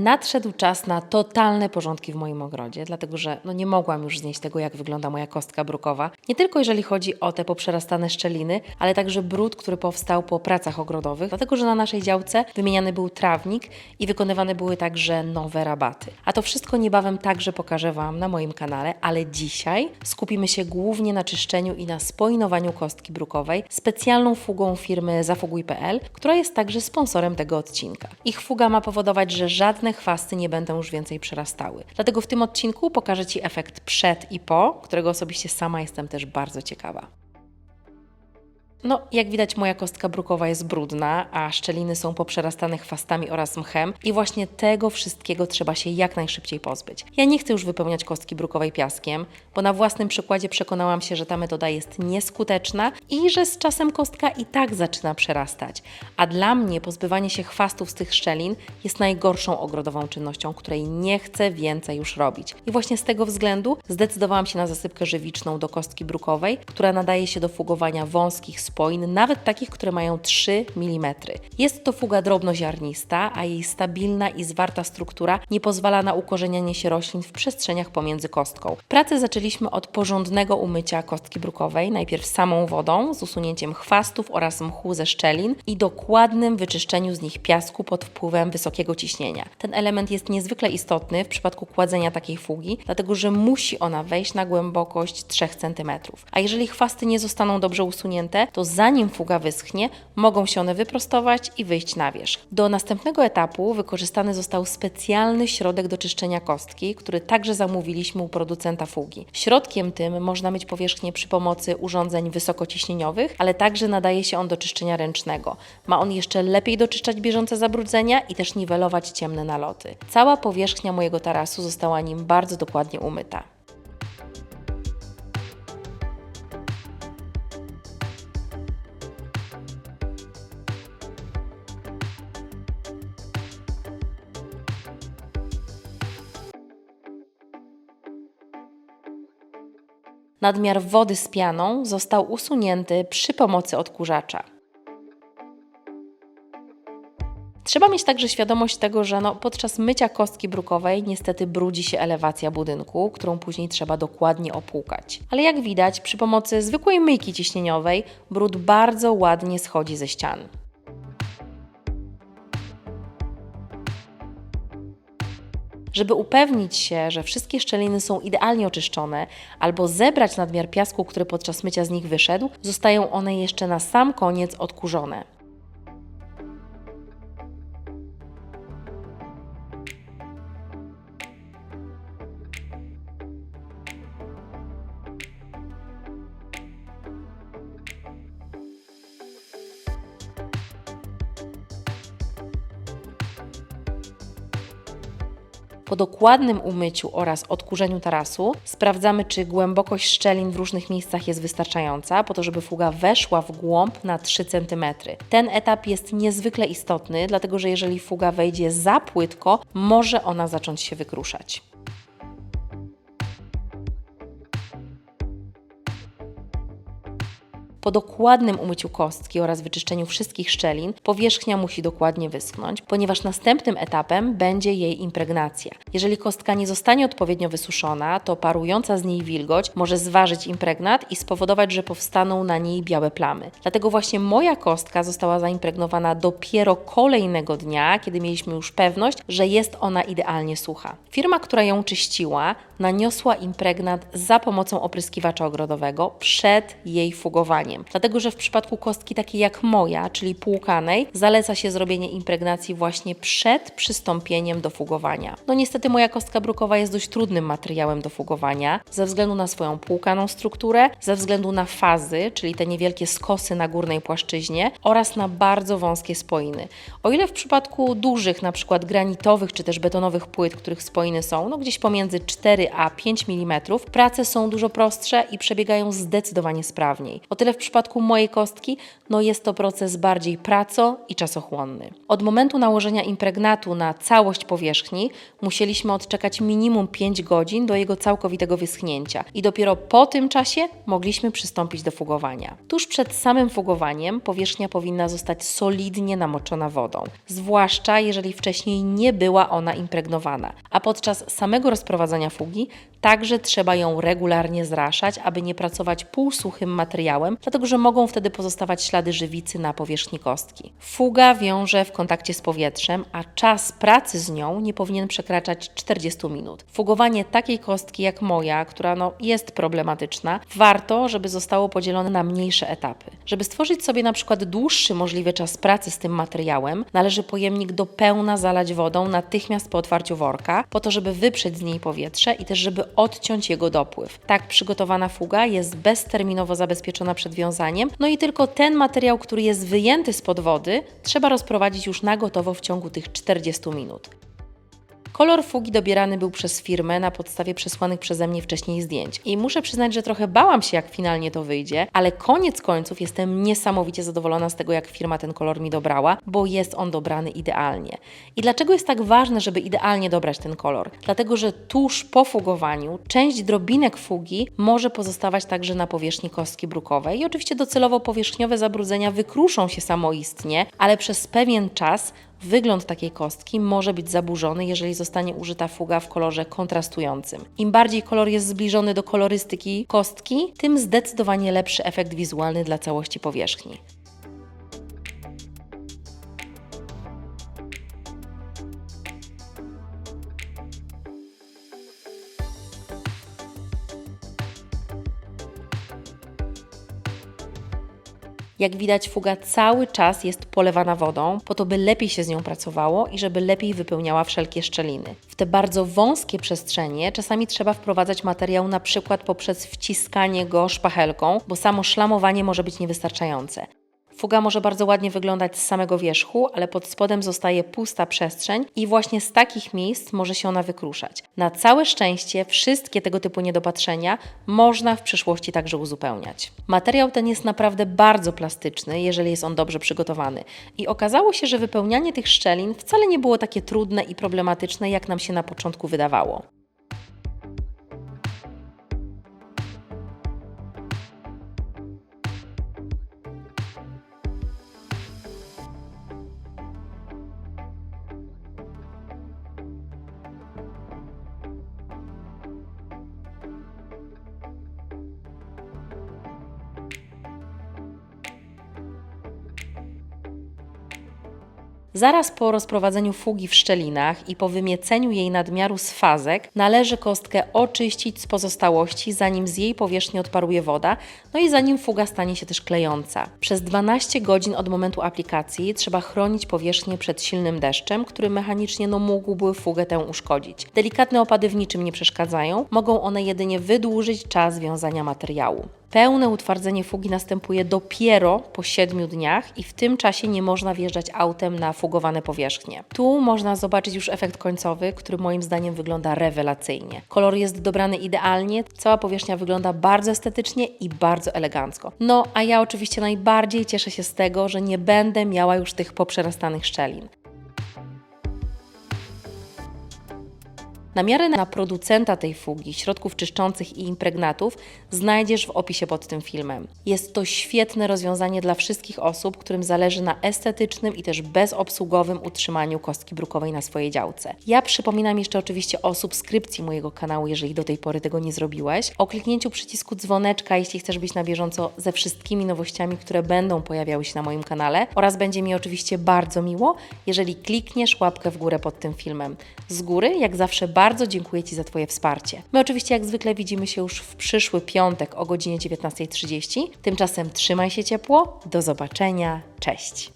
Nadszedł czas na totalne porządki w moim ogrodzie, dlatego że no nie mogłam już znieść tego, jak wygląda moja kostka brukowa. Nie tylko jeżeli chodzi o te poprzerastane szczeliny, ale także brud, który powstał po pracach ogrodowych, dlatego że na naszej działce wymieniany był trawnik i wykonywane były także nowe rabaty. A to wszystko niebawem także pokażę Wam na moim kanale, ale dzisiaj skupimy się głównie na czyszczeniu i na spoinowaniu kostki brukowej specjalną fugą firmy zafuguj.pl, która jest także sponsorem tego odcinka. Ich fuga ma powodować, że żadne chwasty nie będą już więcej przerastały. Dlatego w tym odcinku pokażę Ci efekt przed i po, którego osobiście sama jestem też bardzo ciekawa. No, jak widać, moja kostka brukowa jest brudna, a szczeliny są poprzerastane chwastami oraz mchem i właśnie tego wszystkiego trzeba się jak najszybciej pozbyć. Ja nie chcę już wypełniać kostki brukowej piaskiem, bo na własnym przykładzie przekonałam się, że ta metoda jest nieskuteczna i że z czasem kostka i tak zaczyna przerastać. A dla mnie pozbywanie się chwastów z tych szczelin jest najgorszą ogrodową czynnością, której nie chcę więcej już robić. I właśnie z tego względu zdecydowałam się na zasypkę żywiczną do kostki brukowej, która nadaje się do fugowania wąskich spoin, nawet takich, które mają 3 mm. Jest to fuga drobnoziarnista, a jej stabilna i zwarta struktura nie pozwala na ukorzenianie się roślin w przestrzeniach pomiędzy kostką. Pracę zaczęliśmy od porządnego umycia kostki brukowej, najpierw samą wodą z usunięciem chwastów oraz mchu ze szczelin i dokładnym wyczyszczeniu z nich piasku pod wpływem wysokiego ciśnienia. Ten element jest niezwykle istotny w przypadku kładzenia takiej fugi, dlatego że musi ona wejść na głębokość 3 cm. A jeżeli chwasty nie zostaną dobrze usunięte, to zanim fuga wyschnie, mogą się one wyprostować i wyjść na wierzch. Do następnego etapu wykorzystany został specjalny środek do czyszczenia kostki, który także zamówiliśmy u producenta fugi. Środkiem tym można myć powierzchnię przy pomocy urządzeń wysokociśnieniowych, ale także nadaje się on do czyszczenia ręcznego. Ma on jeszcze lepiej doczyszczać bieżące zabrudzenia i też niwelować ciemne naloty. Cała powierzchnia mojego tarasu została nim bardzo dokładnie umyta. Nadmiar wody z pianą został usunięty przy pomocy odkurzacza. Trzeba mieć także świadomość tego, że no, podczas mycia kostki brukowej niestety brudzi się elewacja budynku, którą później trzeba dokładnie opłukać. Ale jak widać, przy pomocy zwykłej myjki ciśnieniowej brud bardzo ładnie schodzi ze ścian. Żeby upewnić się, że wszystkie szczeliny są idealnie oczyszczone, albo zebrać nadmiar piasku, który podczas mycia z nich wyszedł, zostają one jeszcze na sam koniec odkurzone. Po dokładnym umyciu oraz odkurzeniu tarasu sprawdzamy, czy głębokość szczelin w różnych miejscach jest wystarczająca, po to, żeby fuga weszła w głąb na 3 cm. Ten etap jest niezwykle istotny, dlatego że jeżeli fuga wejdzie za płytko, może ona zacząć się wykruszać. Po dokładnym umyciu kostki oraz wyczyszczeniu wszystkich szczelin, powierzchnia musi dokładnie wyschnąć, ponieważ następnym etapem będzie jej impregnacja. Jeżeli kostka nie zostanie odpowiednio wysuszona, to parująca z niej wilgoć może zważyć impregnat i spowodować, że powstaną na niej białe plamy. Dlatego właśnie moja kostka została zaimpregnowana dopiero kolejnego dnia, kiedy mieliśmy już pewność, że jest ona idealnie sucha. Firma, która ją czyściła, naniosła impregnat za pomocą opryskiwacza ogrodowego przed jej fugowaniem dlatego że w przypadku kostki takiej jak moja, czyli płukanej, zaleca się zrobienie impregnacji właśnie przed przystąpieniem do fugowania. No niestety moja kostka brukowa jest dość trudnym materiałem do fugowania, ze względu na swoją płukaną strukturę, ze względu na fazy, czyli te niewielkie skosy na górnej płaszczyźnie oraz na bardzo wąskie spoiny. O ile w przypadku dużych, na przykład granitowych czy też betonowych płyt, których spoiny są no gdzieś pomiędzy 4 a 5 mm, prace są dużo prostsze i przebiegają zdecydowanie sprawniej. O tyle w przypadku mojej kostki, no jest to proces bardziej praco i czasochłonny. Od momentu nałożenia impregnatu na całość powierzchni musieliśmy odczekać minimum 5 godzin do jego całkowitego wyschnięcia i dopiero po tym czasie mogliśmy przystąpić do fugowania. Tuż przed samym fugowaniem powierzchnia powinna zostać solidnie namoczona wodą, zwłaszcza jeżeli wcześniej nie była ona impregnowana, a podczas samego rozprowadzania fugi także trzeba ją regularnie zraszać, aby nie pracować półsuchym materiałem, dlatego że mogą wtedy pozostawać ślady żywicy na powierzchni kostki. Fuga wiąże w kontakcie z powietrzem, a czas pracy z nią nie powinien przekraczać 40 minut. Fugowanie takiej kostki jak moja, która no, jest problematyczna, warto, żeby zostało podzielone na mniejsze etapy. Żeby stworzyć sobie na przykład dłuższy możliwy czas pracy z tym materiałem, należy pojemnik do pełna zalać wodą natychmiast po otwarciu worka, po to, żeby wyprzeć z niej powietrze i też żeby odciąć jego dopływ. Tak przygotowana fuga jest bezterminowo zabezpieczona przed wiązaniem, no i tylko ten materiał, który jest wyjęty spod wody, trzeba rozprowadzić już na gotowo w ciągu tych 40 minut. Kolor fugi dobierany był przez firmę na podstawie przesłanych przeze mnie wcześniej zdjęć. I muszę przyznać, że trochę bałam się, jak finalnie to wyjdzie, ale koniec końców jestem niesamowicie zadowolona z tego, jak firma ten kolor mi dobrała, bo jest on dobrany idealnie. I dlaczego jest tak ważne, żeby idealnie dobrać ten kolor? Dlatego, że tuż po fugowaniu część drobinek fugi może pozostawać także na powierzchni kostki brukowej i oczywiście docelowo powierzchniowe zabrudzenia wykruszą się samoistnie, ale przez pewien czas Wygląd takiej kostki może być zaburzony, jeżeli zostanie użyta fuga w kolorze kontrastującym. Im bardziej kolor jest zbliżony do kolorystyki kostki, tym zdecydowanie lepszy efekt wizualny dla całości powierzchni. Jak widać, fuga cały czas jest polewana wodą, po to, by lepiej się z nią pracowało i żeby lepiej wypełniała wszelkie szczeliny. W te bardzo wąskie przestrzenie czasami trzeba wprowadzać materiał na przykład poprzez wciskanie go szpachelką, bo samo szlamowanie może być niewystarczające. Fuga może bardzo ładnie wyglądać z samego wierzchu, ale pod spodem zostaje pusta przestrzeń i właśnie z takich miejsc może się ona wykruszać. Na całe szczęście wszystkie tego typu niedopatrzenia można w przyszłości także uzupełniać. Materiał ten jest naprawdę bardzo plastyczny, jeżeli jest on dobrze przygotowany. I okazało się, że wypełnianie tych szczelin wcale nie było takie trudne i problematyczne, jak nam się na początku wydawało. Zaraz po rozprowadzeniu fugi w szczelinach i po wymieceniu jej nadmiaru z fazek należy kostkę oczyścić z pozostałości, zanim z jej powierzchni odparuje woda, no i zanim fuga stanie się też klejąca. Przez 12 godzin od momentu aplikacji trzeba chronić powierzchnię przed silnym deszczem, który mechanicznie no, mógłby fugę tę uszkodzić. Delikatne opady w niczym nie przeszkadzają, mogą one jedynie wydłużyć czas wiązania materiału. Pełne utwardzenie fugi następuje dopiero po 7 dniach i w tym czasie nie można wjeżdżać autem na fugowane powierzchnie. Tu można zobaczyć już efekt końcowy, który moim zdaniem wygląda rewelacyjnie. Kolor jest dobrany idealnie, cała powierzchnia wygląda bardzo estetycznie i bardzo elegancko. No, a ja oczywiście najbardziej cieszę się z tego, że nie będę miała już tych poprzerastanych szczelin. Namiary na producenta tej fugi, środków czyszczących i impregnatów znajdziesz w opisie pod tym filmem. Jest to świetne rozwiązanie dla wszystkich osób, którym zależy na estetycznym i też bezobsługowym utrzymaniu kostki brukowej na swojej działce. Ja przypominam jeszcze oczywiście o subskrypcji mojego kanału, jeżeli do tej pory tego nie zrobiłeś, o kliknięciu przycisku dzwoneczka, jeśli chcesz być na bieżąco ze wszystkimi nowościami, które będą pojawiały się na moim kanale oraz będzie mi oczywiście bardzo miło, jeżeli klikniesz łapkę w górę pod tym filmem. Z góry, jak zawsze, bardzo dziękuję Ci za Twoje wsparcie. My oczywiście jak zwykle widzimy się już w przyszły piątek o godzinie 19.30. Tymczasem trzymaj się ciepło. Do zobaczenia. Cześć.